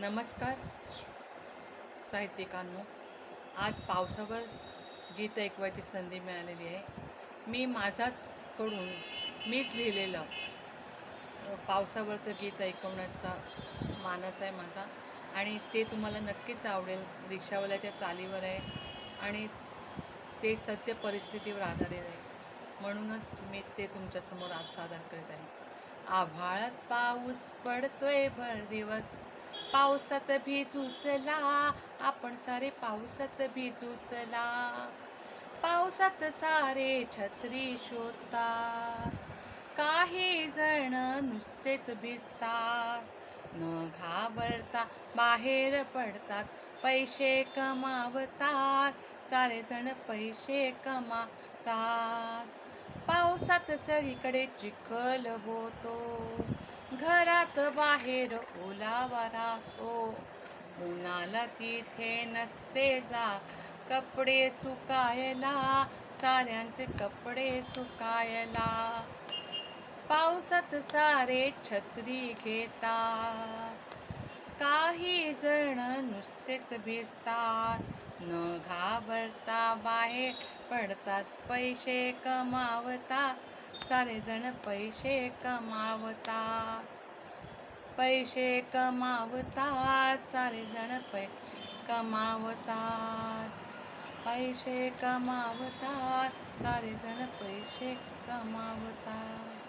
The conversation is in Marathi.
नमस्कार साहित्यिकांनो. आज पावसावर गीत ऐकवायची संधी मिळालेली आहे. मी माझ्याचकडून मीच लिहिलेलं पावसावरचं गीत ऐकवण्याचा मानस आहे माझा. आणि ते तुम्हाला नक्कीच आवडेल. रिक्षावाल्याच्या चालीवर आहे आणि ते सत्य परिस्थितीवर आधारित आहे. म्हणूनच मी ते तुमच्यासमोर आज सादर करीत आहे. आभाळात पाऊस पडतोय भर दिवस. पावसात भिजूचला आपण सारे पावसात भिजूचला पावसात सारे छत्री शोधतात काही जण नुसतेच भिजतात. न घाबरता बाहेर पडतात पैसे कमावतात सारे जण पैसे कमावतात. पावसात सगळीकडे चिखल होतो घरात बाहेर ओलावा राहतो. उन्हाला तिथे नसते जा. कपडे सुकायला साऱ्यांचे कपडे सुकायला. पावसात सारे छत्री घेतात काही जण नुसतेच भिजतात. न घाबरता बाहेर पडतात पैसे कमावता. सारे जण पैसे कमावतात पैसे कमावतात सारे जण पै कमावतात पैसे कमावतात सारे जण पैसे कमावतात